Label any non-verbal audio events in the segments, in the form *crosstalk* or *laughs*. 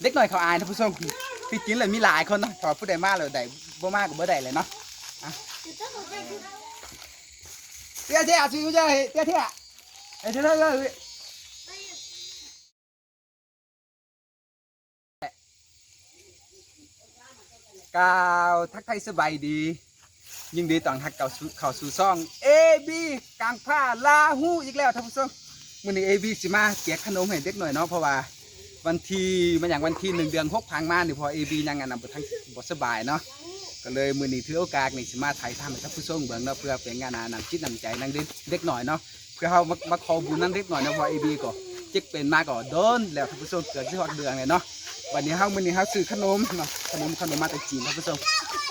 เด็กหน่อยเขาอายนะผู้ชมที่กินเลยมีหลายคนนะขอผู้ใดมากเลยได้บ่มากก็บ่ได้เลยเนาะเตี้ยเตี้ยซื้อเจ้าเตี้ยเตี้ยเอ้เจ้าเจ้ากล่าวทักทายสบายดี ยิ่งดีตอนทักเก่าสู่เข้าสู่ซ่อง A B กลางผ้าลาหูอีกแล้วท่านผู้ชม มื้อนี้ A B สิมาแจกขนมให้เด็กหน่อยเนาะเพราะว่า วันที่มันอย่างวันที่หนึ่งเดือนหกพังมานี่พอเอบียังงานนำไปทั้งบสบายเนาะก็เลยมือนี้ถือโอกาสนี่สิมาถ่ายทำให้ท่านผู้ชมเบิ่งเนาะเพื่อเป็นงานนำคิดนำใจนังเด็กเด็กหน่อยเนาะเพื่อเขามามาขอบุญนั่นเด็กหน่อยเนาะพอเอบีก็จิกเป็นมาก็โดนแล้วท่านผู้ชมเกิดที่ฮอดเดือนเลยเนาะวันนี้เฮามื้อนี้เฮาซื้อขนมเนาะขนมขนมมาจากจีนท่านผู้ชม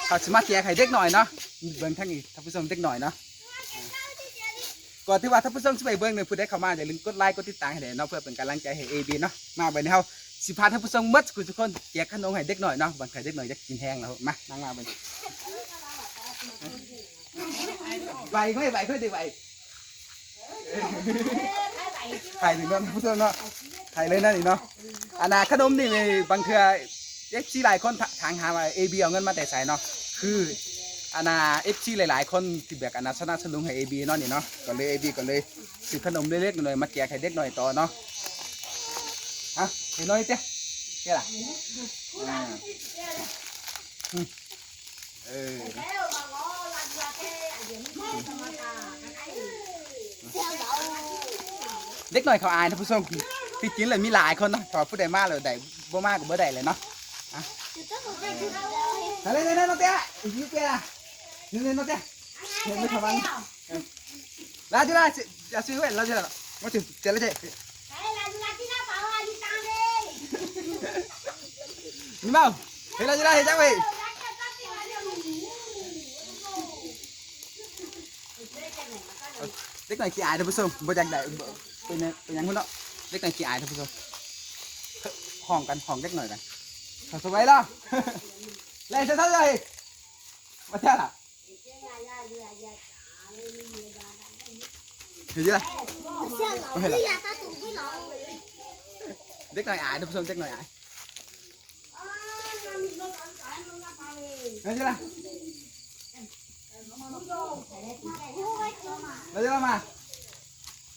เขาสิมาแจกให้เด็กหน่อยเนาะเบิ่งทั้งนี้ท่านผู้ชมเด็กหน่อยเนาะ ก่อนที่ว่าท่าผู้ชมสิไปเบิ่งเนี่ยผู้ใดเข้ามาอย่าลืมกดไลค์กดติดตามให้ได้เนาะเพื่อเป็นกำลังใจให้เอบีเนาะมาไปนี้เฮาสิพาท่านผู้ชมมัดคุณทุกคนแจกขนมให้เด็กหน่อยเนาะบางใครเด็กหน่อยจะกินแห้งแล้วมานั่งมาไปไหวค่อยไหวค่อยดีไหวไข่ถึงเนาะท่นผู้ชมเนาะไข่เลยนะนี่เนาะอันน่ะขนมนี่บางเทื่อเอฟซีหลายคนถามหาว่าเอบีเอาเงินมาแต่ใส่เนาะคือ อันน่ะเอฟซีหลายๆ คนที่แบบอันน่ะสนับสนุนให้เอบีเนาะนี่เนาะก็เลยเอบีก็เลยซื้อขนมเล็กๆหน่อยๆมาแจกให้เด็กหน่อยต่อเนาะฮะเห็นน้อยเตี้ยเตี้ยล่ะอ่าอืมเออเด็กหน่อยเขาอายนะผู้ชมที่กินเลยมีหลายคนเนาะขอผู้ใดมากเลยได้บ่มากก็บ่ได้เลยเนาะอะไรเนี่ย lên lên nó kia lên nó thằng ăn lá chú la à suy huyệt lá chú la nó chừng chè lá chè nhưng mà thế là chú la thì chắc vậy ờ, đích này chị ai đâu phải giờ, bây giờ đại bên bên nhắn hơn đó. Đích này chị ai đâu phải sông hòn cắn hòn đích này cắn. Thật sự vậy đó. *laughs* Lên sao sao rồi mà theo là hiểu chưa? Có phải là tiếc này ải đâu sơn tiếc này ải. Đấy chưa đấy chưa mà?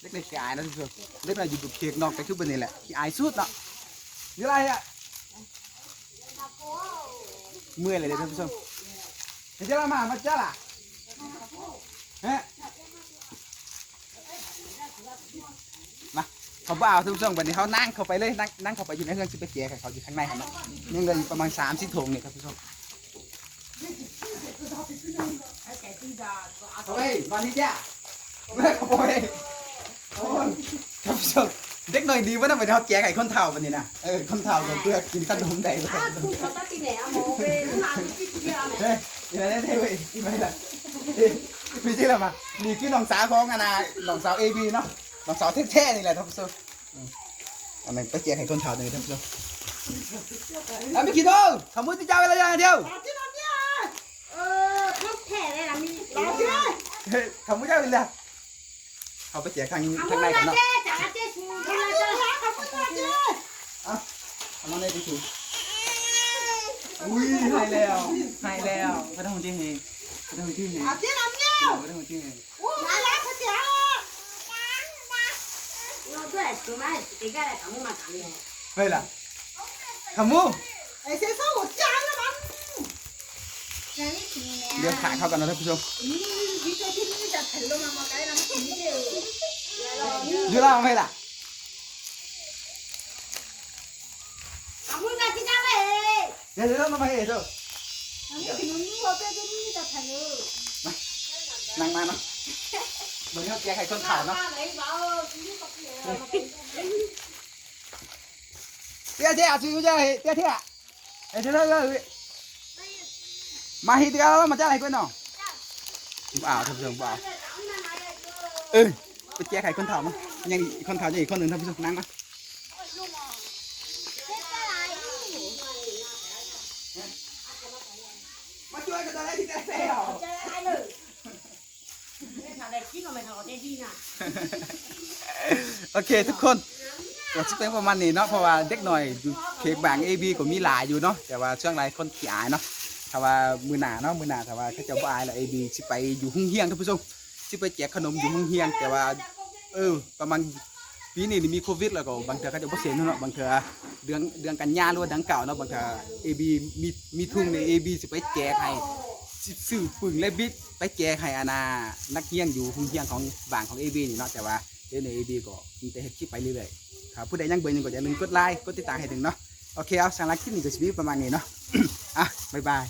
Tiếc này cái ải nó thường tiếc này dùng cục thiệt nọ cái thứ bên này là cái ải suốt đó. Nhớ lại ạ. Mười là để đâu sơn thế chứ mà? Mất chết à? มาเขาบ่เอาทุกท่านวันนี้เขานั่งเข้าไปเลยนั่งนั่งเข้าไปอยู่ในเครื่องซิปเปอร์เกียร์เขาอยู่ข้างในครับยังเหลยประมาณสามสิบถุงเนี่ยครับทุกท่านเฮ้ยมาที่จ้าแม่ขโมยโอ้ยท่านผู้ชมเด็กหน่อยดีวะนะไปเขาแจกไข่คนเท่าวันนี้นะเออคนเท่าเพื่อกินขนมได้เลยเฮ้ยยังไงได้เว้ยกินไปละพี่ชื่ออะไรมานี่คือน้องสาวของอาณาน้องสาวเอบีเนาะ น้องสาวแท้ๆนี่แหละท่านผู้ชมอืมอันนั้นไปแจกให้คนเท่าเลยท่านผู้ชมแล้วไม่กิน đâu không muốn tôi cho cái là gì đâu เฮ้ยทำไม่ได้เลยนะเขาไปเสียข้างข้างในกันเนาะเอามาในไปถูอุ้ยหายแล้วหายแล้วไม่ต้องจริงเองไม่ต้องจริงเองไม่ต้องจริงเองเฮ้ยล่ะขมูเดี๋ยวขายเข้ากันนะท่านผู้ชมยูราไม่ล่ะเดี๋ยวเดี๋ยวเรามาเอ๋เจ้านั่งมาเนาะเหมือนเขาแกไข่คนขาวเนาะเตี้ยเตี้ยซื้อเจ้าเตี้ยเตี้ยเอ้ยเดี๋ยวเดี๋ยวเดี๋ยวมาฮีเตี้ยแล้วมาเจ้า Vậy là thầm mu Điều khả khao cần nó thật không? Dù là không hay là? Để nó mà hay rồi. Nàng mà nó. Mình nó kia hay con thảo nó. ત્યાંથી આ ચીજ જાય ત્યાંથી આ એટલે માહિતી કાઢવા મજા લાગે કોઈનો bảo thật rồi. bảo. Ê, cái che này con thảo mà. Nhanh, con thảo gì, con đừng thâm sự nắng mà เโอเคทุกคนก็สิเป็นประมาณนี้เนาะเพราะว่าเด็กหน่อยเขกบาง AB ก็มีหลายอยู่เนาะแต่ว่าช่วงหลายคนขี้อายเนาะถ้าว่ามือหนาเนาะมือหนาถ้าว่าเขาเจะบ่อายแล้ว AB สิไปอยู่หุ่งเฮียงท่านผู้ชมสิไปแจกขนมอยู่หุ่งเฮียง แต่ว่าเออประมาณปีนี้นี่มีโควิด แล้วก็บางเทื่อเขาจะบ่เสียเนาะบางเทื่อเดือนเดือนกันยาหรือว่าเดือนเก่าเนาะบางเทื่อ AB มีมีทุ่งใน AB สิไปแจกให้ ซื้อปึงและบิดไปแจกให้อาณานักเฮียงอยู่หุ่งเฮียงของบางของ AB นี่เนาะแต่ว่าเดี๋ยวใน AB ก็มีแต่เฮ็ดคลิปไปเรื่อยๆครับผู้ใดยังเบื่อยังก็อย่าลืมกดไลค์กดติดตามให้ถึงเนาะโอเคเอาสำหรับคลิปนี้ก็สิมีประมาณนี้เนาะอะบ๊ายบาย